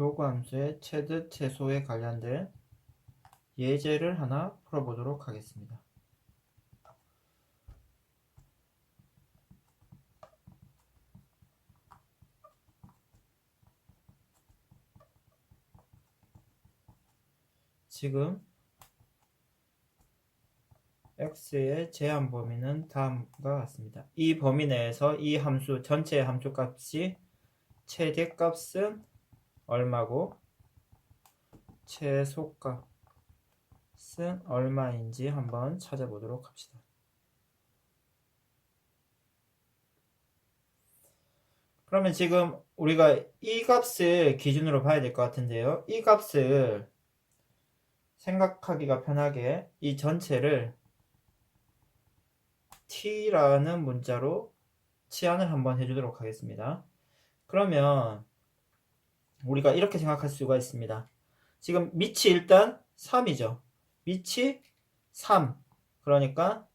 로그 함수의 최대 최소에 관련된 예제를 하나 풀어보도록 하겠습니다. 지금 x의 제한 범위는 다음과 같습니다. 이 범위 내에서 이 함수 전체 함수 값이 최대 값은 얼마고 최소 값은 얼마인지 한번 찾아보도록 합시다. 그러면 지금 우리가 이 값을 기준으로 봐야 될 것 같은데요. 이 값을 생각하기가 편하게 이 전체를 t라는 문자로 치환을 한번 해주도록 하겠습니다. 그러면 우리가 이렇게 생각할 수가 있습니다. 지금 밑이 일단 3이죠. 밑이 3. 그러니까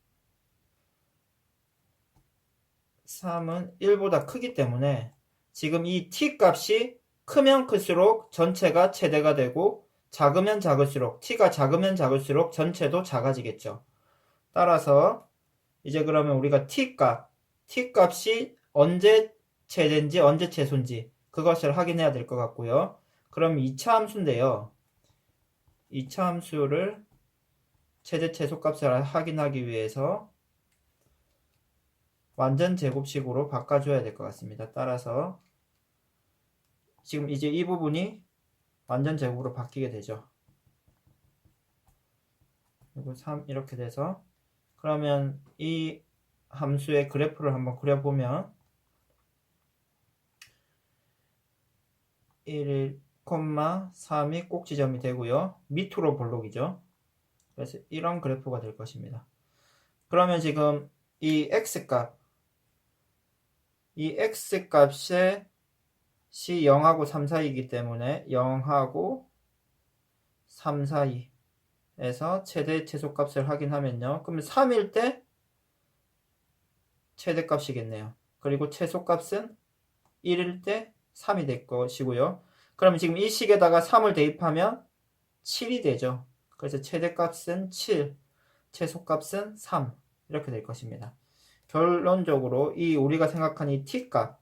3은 1보다 크기 때문에 지금 이 t 값이 크면 클수록 전체가 최대가 되고 작으면 작을수록 t가 작으면 작을수록 전체도 작아지겠죠. 따라서 이제 그러면 우리가 t 값, t 값이 언제 최대인지 언제 최소인지 그것을 확인해야 될 것 같고요. 그럼 2차 함수인데요. 2차 함수를 최대 최소 값을 확인하기 위해서 완전 제곱식으로 바꿔줘야 될 것 같습니다. 따라서 지금 이제 이 부분이 완전 제곱으로 바뀌게 되죠. 그리고 3 이렇게 돼서 그러면 이 함수의 그래프를 한번 그려보면 1, 3이 꼭 지점이 되고요. 밑으로 볼록이죠. 그래서 이런 그래프가 될 것입니다. 그러면 지금 이 x값 이 x값의 시 0하고 3 사이이기 때문에 0하고 3 사이에서 최대 최소값을 확인하면요. 그러면 3일 때 최대값이겠네요. 그리고 최소값은 1일 때 3이 될 것이고요. 그러면 지금 이 식에다가 3을 대입하면 7이 되죠. 그래서 최대값은 7, 최소값은 3 이렇게 될 것입니다. 결론적으로 이 우리가 생각한 이 t값,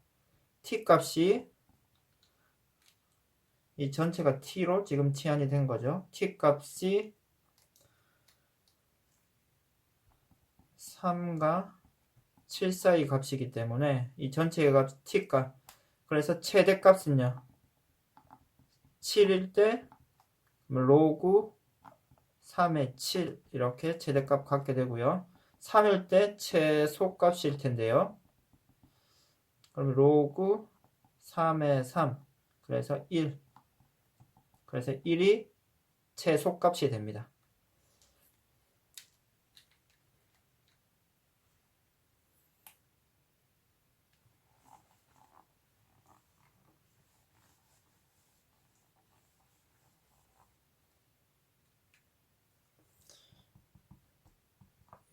t값이 이 전체가 t로 지금 치환이 된 거죠. t값이 3과 7 사이 값이기 때문에 이 전체의 값 t값 그래서 최대값은요? 7일 때 로그 3의 7 이렇게 최대값 갖게 되고요. 3일 때 최소값일 텐데요. 그럼 로그 3의 3 그래서 1 그래서 1이 최소값이 됩니다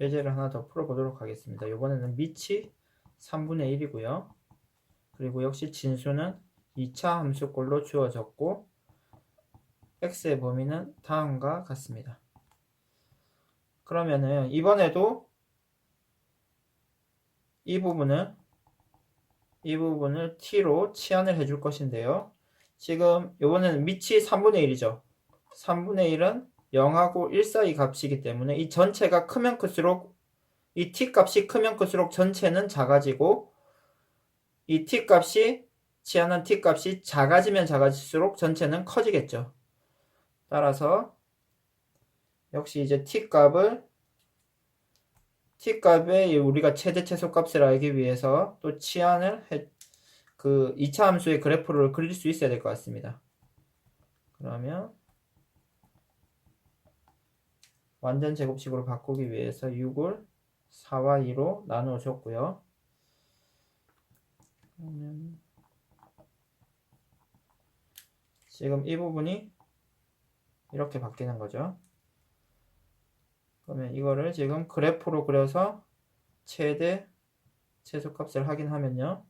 예제를 하나 더 풀어보도록 하겠습니다. 이번에는 밑이 3분의 1이고요. 그리고 역시 진수는 2차 함수꼴로 주어졌고 x의 범위는 다음과 같습니다. 그러면은 이번에도 이 부분을 이 부분을 t로 치환을 해줄 것인데요. 지금 이번에는 밑이 3분의 1이죠. 3분의 1은 0하고 1 사이 값이기 때문에 이 전체가 크면 클수록 이 t 값이 크면 클수록 전체는 작아지고 이 t 값이 치환한 t 값이 작아지면 작아질수록 전체는 커지겠죠. 따라서 역시 이제 t 값을 t 값의 우리가 최대 최소 값을 알기 위해서 또 치환을 해, 그 2차 함수의 그래프를 그릴 수 있어야 될 것 같습니다. 그러면 완전 제곱식으로 바꾸기 위해서 6을 4와 2로 나누어 줬고요. 지금 이 부분이 이렇게 바뀌는 거죠. 그러면 이거를 지금 그래프로 그려서 최대 최소값을 확인하면요.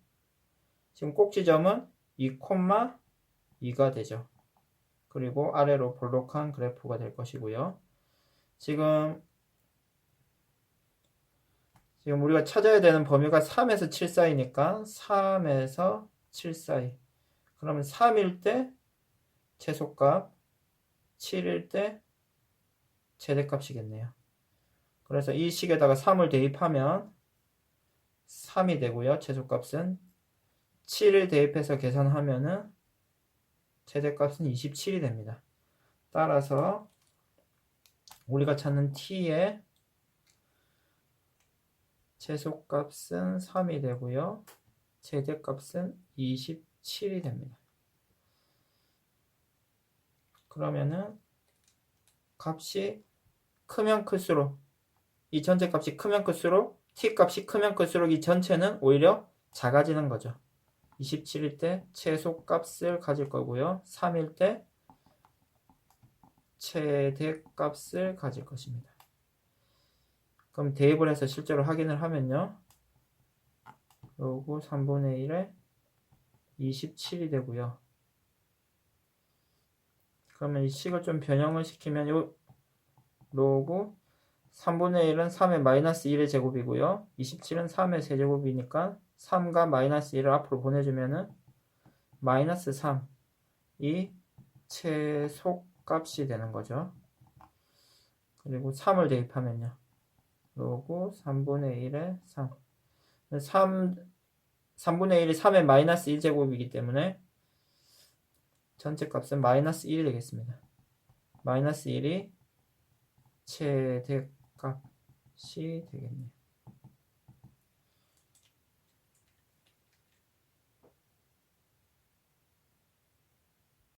지금 꼭지점은 2, 2가 되죠. 그리고 아래로 볼록한 그래프가 될 것이고요. 지금 지금 우리가 찾아야 되는 범위가 3에서 7 사이니까 3에서 7 사이. 그러면 3일 때 최소값, 7일 때 최대값이겠네요. 그래서 이 식에다가 3을 대입하면 3이 되고요. 최소값은 7을 대입해서 계산하면은 최대값은 27이 됩니다. 따라서 우리가 찾는 t의 최소값은 3이 되고요. 최대값은 27이 됩니다. 그러면은 값이 크면 클수록 이 전체 값이 크면 클수록 t 값이 크면 클수록 이 전체는 오히려 작아지는 거죠. 27일 때 최소값을 가질 거고요. 3일 때 최대값을 가질 것입니다. 그럼 대입을 해서 실제로 확인을 하면요. 요거 3분의 1에 27이 되고요. 그러면 이 식을 좀 변형을 시키면 요 로고 3분의 1은 3의 마이너스 1의 제곱이고요. 27은 3의 세제곱이니까 3과 마이너스 1을 앞으로 보내주면은 마이너스 3이 최소 값이 되는 거죠. 그리고 3을 대입하면요. 로고 3분의 1에 3. 3, 3분의 1이 3의 마이너스 1제곱이기 때문에 전체 값은 마이너스 1이 되겠습니다. 마이너스 1이 최대값이 되겠네요.